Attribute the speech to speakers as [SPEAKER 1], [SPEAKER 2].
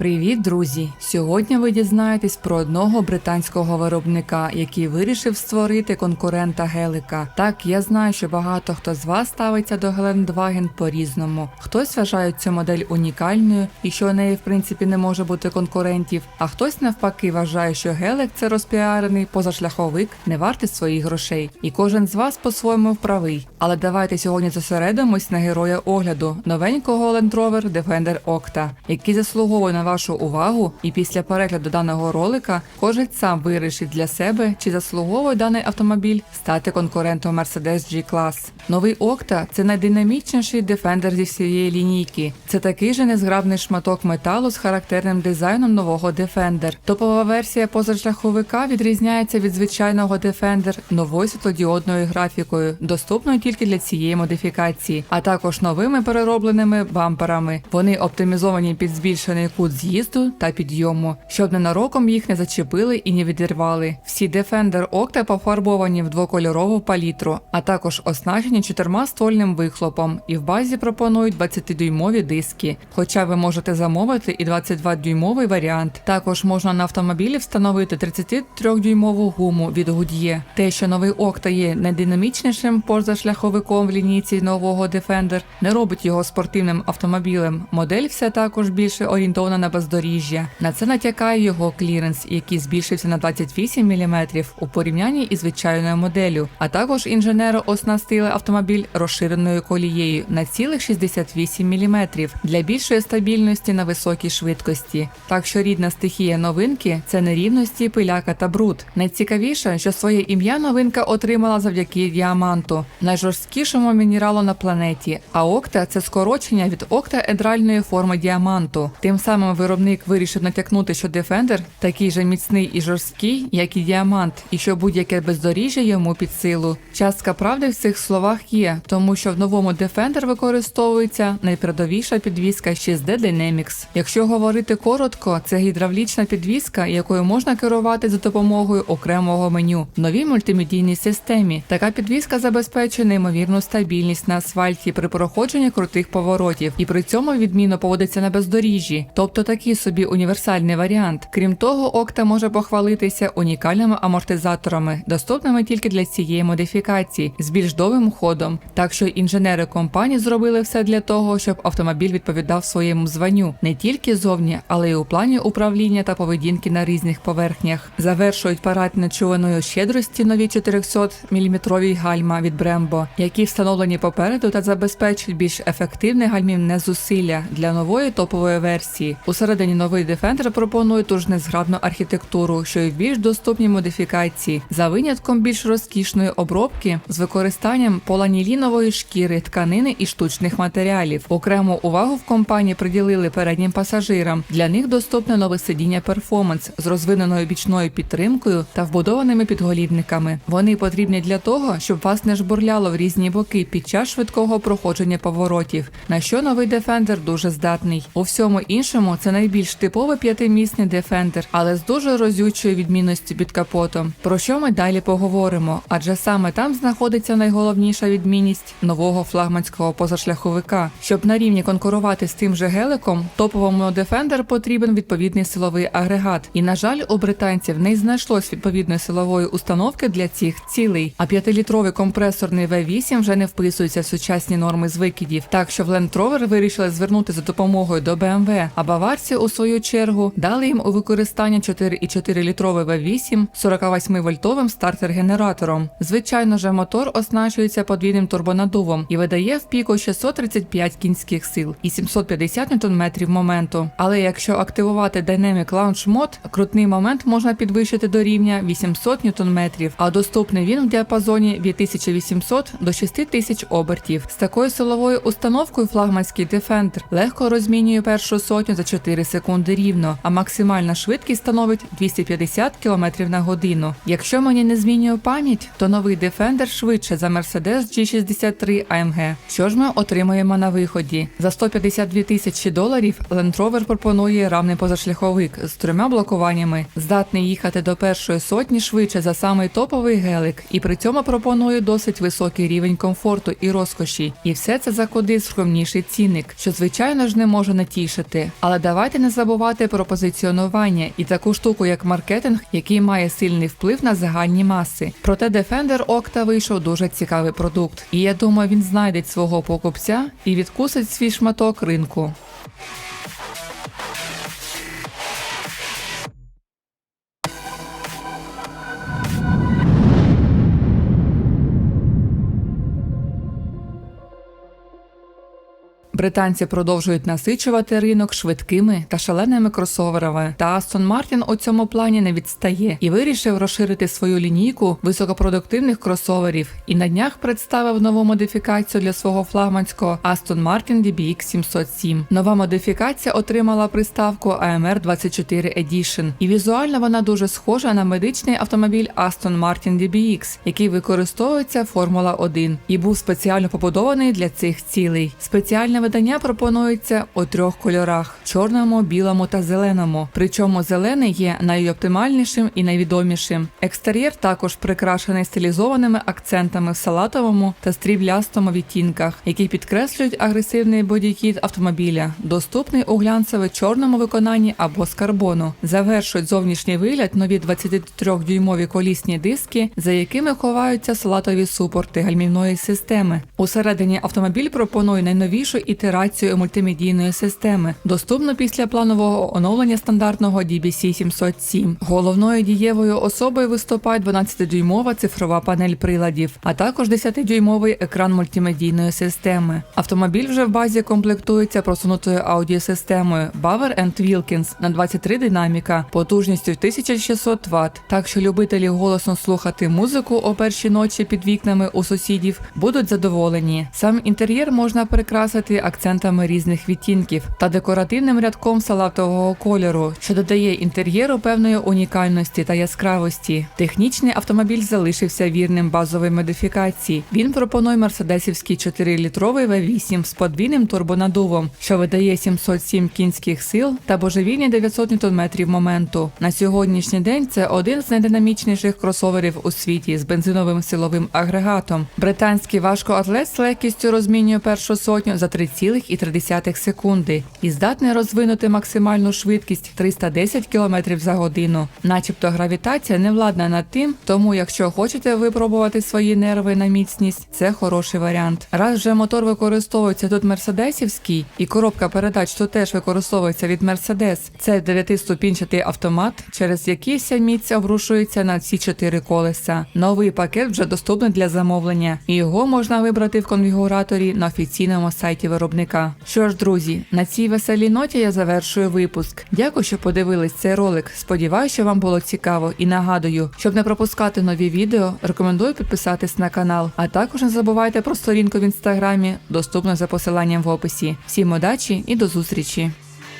[SPEAKER 1] Привіт, друзі! Сьогодні ви дізнаєтесь про одного британського виробника, який вирішив створити конкурента Гелика. Так, я знаю, що багато хто з вас ставиться до Гелендваген по-різному. Хтось вважає цю модель унікальною і що у неї в принципі не може бути конкурентів, а хтось навпаки вважає, що Гелик це розпіарений позашляховик, не вартий своїх грошей. І кожен з вас по-своєму правий. Але давайте сьогодні зосередимось на героя огляду новенького Land Rover Defender Octa, який заслуговує на вашу увагу, і після перегляду даного ролика кожен сам вирішить для себе, чи заслуговує даний автомобіль стати конкурентом Mercedes G-Class. Новий Octa – це найдинамічніший Defender зі всієї лінійки. Це такий же незграбний шматок металу з характерним дизайном нового Defender. Топова версія позашляховика відрізняється від звичайного Defender новою світлодіодною графікою, доступною тільки для цієї модифікації, а також новими переробленими бамперами. Вони оптимізовані під збільшений кут з'їзду та підйому, щоб ненароком їх не зачепили і не відірвали. Всі Defender Octa пофарбовані в двокольорову палітру, а також оснащені чотирма ствольним вихлопом, і в базі пропонують 20-дюймові диски. Хоча ви можете замовити і 22-дюймовий варіант. Також можна на автомобілі встановити 33-дюймову гуму від Goodyear. Те, що новий Octa є найдинамічнішим позашляховиком в лінійці нового Defender, не робить його спортивним автомобілем. Модель все також більше орієнтована на бездоріжжя. На це натякає його кліренс, який збільшився на 28 мм у порівнянні із звичайною моделлю. А також інженери оснастили автомобіль розширеною колією на цілих 68 мм для більшої стабільності на високій швидкості. Так що рідна стихія новинки це нерівності, пиляка та бруд. Найцікавіше, що своє ім'я новинка отримала завдяки діаманту, найжорсткішому мінералу на планеті. А окта це скорочення від октаедральної форми діаманту. Тим самим виробник вирішив натякнути, що Defender такий же міцний і жорсткий, як і діамант, і що будь-яке бездоріжжя йому під силу. Частка правди в цих словах є, тому що в новому Defender використовується найпередовіша підвізка 6D Dynamics. Якщо говорити коротко, це гідравлічна підвізка, якою можна керувати за допомогою окремого меню в новій мультимедійній системі. Така підвізка забезпечує неймовірну стабільність на асфальті при проходженні крутих поворотів, і при цьому відмінно поводиться на бездоріжжі, тобто такий собі універсальний варіант. Крім того, Окта може похвалитися унікальними амортизаторами, доступними тільки для цієї модифікації з більш довгим ходом. Так що інженери компанії зробили все для того, щоб автомобіль відповідав своєму званню не тільки зовні, але й у плані управління та поведінки на різних поверхнях. Завершують парад нечуваною щедрості нові 400 мм гальма від Brembo, які встановлені попереду та забезпечують більш ефективне гальмівне зусилля для нової топової версії. Усередині новий Defender пропонує ту ж незграбну архітектуру, що й більш доступній модифікації, за винятком більш розкішної обробки з використанням поланілінової шкіри, тканини і штучних матеріалів. Окрему увагу в компанії приділили переднім пасажирам. Для них доступне нове сидіння перформанс з розвиненою бічною підтримкою та вбудованими підголівниками. Вони потрібні для того, щоб вас не жбурляло в різні боки під час швидкого проходження поворотів, на що новий Defender дуже здатний. У всьому іншому це найбільш типовий п'ятимісний Defender, але з дуже розючою відмінністю під капотом. Про що ми далі поговоримо? Адже саме там знаходиться найголовніша відмінність нового флагманського позашляховика. Щоб на рівні конкурувати з тим же геликом, топовому Defender потрібен відповідний силовий агрегат. І на жаль, у британців не знайшлось відповідної силової установки для цих цілей. А п'ятилітровий компресорний V8 вже не вписується в сучасні норми з викидів. Так що в Land Rover вирішили звернути за допомогою до BMW, а баварці у свою чергу дали їм у використання 4,4 літровий V8 48 вольтовим стартер-генератором. Звичайно же, мотор оснащується подвійним турбонадувом і видає в піку 635 кінських сил і 750 Нм моменту. Але якщо активувати Dynamic Launch Mode, крутний момент можна підвищити до рівня 800 Нм, а доступний він в діапазоні від 1800 до 6000 обертів. З такою силовою установкою флагманський Defender легко розмінює першу сотню за 4 секунди рівно, а максимальна швидкість становить 250 км на годину. Якщо мені не змінює пам'ять, то новий Defender швидше за Mercedes G63 AMG. Що ж ми отримуємо на виході? За 152 тисячі доларів Land Rover пропонує равний позашляховик з трьома блокуваннями, здатний їхати до першої сотні швидше за самий топовий гелик, і при цьому пропонує досить високий рівень комфорту і розкоші. І все це за куди скромніший цінник, що звичайно ж не може не тішити. Але давайте не забувати про позиціонування і таку штуку, як маркетинг, який має сильний вплив на загальні маси. Проте Defender Octa вийшов дуже цікавий продукт, і я думаю, він знайде свого покупця і відкусить свій шматок ринку. Британці продовжують насичувати ринок швидкими та шаленими кросоверами. Та Aston Martin у цьому плані не відстає і вирішив розширити свою лінійку високопродуктивних кросоверів. І на днях представив нову модифікацію для свого флагманського Aston Martin DBX 707. Нова модифікація отримала приставку AMR 24 Edition, і візуально вона дуже схожа на медичний автомобіль Aston Martin DBX, який використовується Формула 1 і був спеціально побудований для цих цілей. Спеціальне видання пропонується у трьох кольорах: чорному, білому та зеленому. Причому зелений є найоптимальнішим і найвідомішим. Екстер'єр також прикрашений стилізованими акцентами в салатовому та стріблястому відтінках, які підкреслюють агресивний бодікіт автомобіля, доступний у глянцеве чорному виконанні або з карбону. Завершують зовнішній вигляд нові 23-дюймові колісні диски, за якими ховаються салатові супорти гальмівної системи. Усередині автомобіль пропонує найновішу ітерацію мультимедійної системи, доступну після планового оновлення стандартного DBC 707. Головною дієвою особою виступає 12-дюймова цифрова панель приладів, а також 10-дюймовий екран мультимедійної системи. Автомобіль вже в базі комплектується просунутою аудіосистемою Bauer Wilkins на 23 динаміка потужністю 1600 Вт. Так що любителі голосно слухати музику о першій ночі під вікнами у сусідів будуть задоволені. Сам інтер'єр можна прикрасити акцентами різних відтінків та декоративним рядком салатового кольору, що додає інтер'єру певної унікальності та яскравості. Технічний автомобіль залишився вірним базовій модифікації. Він пропонує мерседесівський 4-літровий V8 з подвійним турбонадувом, що видає 707 кінських сил та божевільні 900 Нм моменту. На сьогоднішній день це один з найдинамічніших кросоверів у світі з бензиновим силовим агрегатом. Британський важкоатлет з легкістю розмінює першу сотню за 3,3 секунди і здатний розвинути максимальну швидкість 310 км за годину. Начебто гравітація не владна над тим, тому якщо хочете випробувати свої нерви на міцність, це хороший варіант. Раз вже мотор використовується тут мерседесівський, і коробка передач тут теж використовується від Мерседес. Це дев'ятиступінчатий автомат, через який вся міць обрушується на ці чотири колеса. Новий пакет вже доступний для замовлення, його можна вибрати в конфігураторі на офіційному сайті виробника. Що ж, друзі, на цій веселій ноті я завершую випуск. Дякую, що подивились цей ролик. Сподіваюся, що вам було цікаво і нагадую, щоб не пропускати нові відео, рекомендую підписатись на канал. А також не забувайте про сторінку в інстаграмі, доступну за посиланням в описі. Всім удачі і до зустрічі!